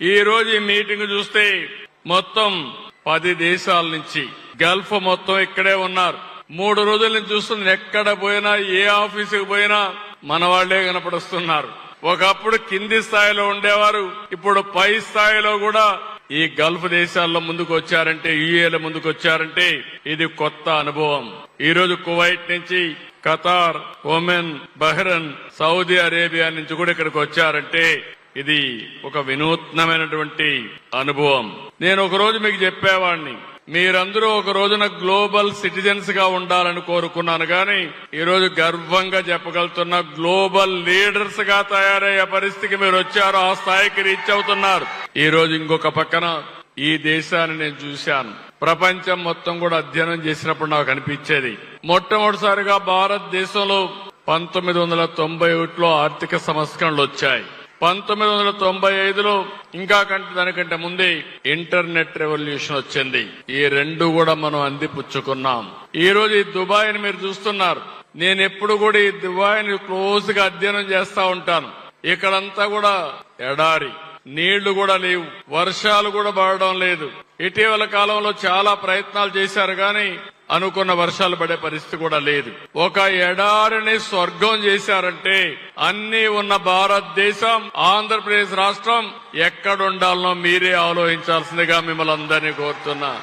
ఈ రోజు ఈ మీటింగ్ చూస్తే మొత్తం పది దేశాల నుంచి గల్ఫ్ మొత్తం ఇక్కడే ఉన్నారు. మూడు రోజుల నుంచి చూస్తుంది ఎక్కడ పోయినా ఏ ఆఫీసుకు పోయినా మన వాళ్ళే కనపడుస్తున్నారు. ఒకప్పుడు కింది స్థాయిలో ఉండేవారు ఇప్పుడు పై స్థాయిలో కూడా ఈ గల్ఫ్ దేశాల్లో ముందుకు వచ్చారంటే యుఏల ముందుకు వచ్చారంటే ఇది కొత్త అనుభవం. ఈ రోజు కువైట్ నుంచి Qatar Oman Bahrain Saudi Arabia నుంచి కూడా ఇక్కడికి వచ్చారంటే ఇది ఒక వినూత్నమైనటువంటి అనుభవం. నేను ఒక రోజు మీకు చెప్పేవాడిని మీరందరూ ఒక రోజున గ్లోబల్ సిటిజన్స్గా ఉండాలని కోరుకున్నాను కానీ ఈరోజు గర్వంగా చెప్పగలుగుతున్న గ్లోబల్ లీడర్స్గా తయారయ్యే పరిస్థితికి మీరు వచ్చారు ఆ స్థాయికి రీచ్ అవుతున్నారు. ఈ రోజు ఇంకొక పక్కన ఈ దేశాన్ని నేను చూశాను. ప్రపంచం మొత్తం కూడా అధ్యయనం చేసినప్పుడు నాకు అనిపించేది. మొట్టమొదటిసారిగా భారతదేశంలో పంతొమ్మిది వందల తొంభై ఒకటిలో ఆర్థిక సంస్కరణలు వచ్చాయి. పంతొమ్మిది వందల తొంభై ఐదులో ఇంకా కంటే దానికంటే ముందే ఇంటర్నెట్ రెవల్యూషన్ వచ్చింది. ఈ రెండు కూడా మనం అందిపుచ్చుకున్నాం. ఈ రోజు ఈ దుబాయ్ని మీరు చూస్తున్నారు. నేను ఎప్పుడు కూడా ఈ దుబాయ్ని క్లోజ్గా అధ్యయనం చేస్తా ఉంటాను. ఇక్కడంతా కూడా ఎడారి. నీళ్ళు కూడా లేవు. వర్షాలు కూడా పడడం లేదు. ఇటీవల కాలంలో చాలా ప్రయత్నాలు చేశారు కానీ అనుకున్న వర్షాలు పడే పరిస్థితి కూడా లేదు. ఒక ఎడారిని స్వర్గం చేశారంటే అన్ని ఉన్న భారతదేశం ఆంధ్రప్రదేశ్ రాష్ట్రం ఎక్కడుండాలనో మీరే ఆలోచించాల్సిందిగా మిమ్మల్ని అందరినీ కోరుతున్నా.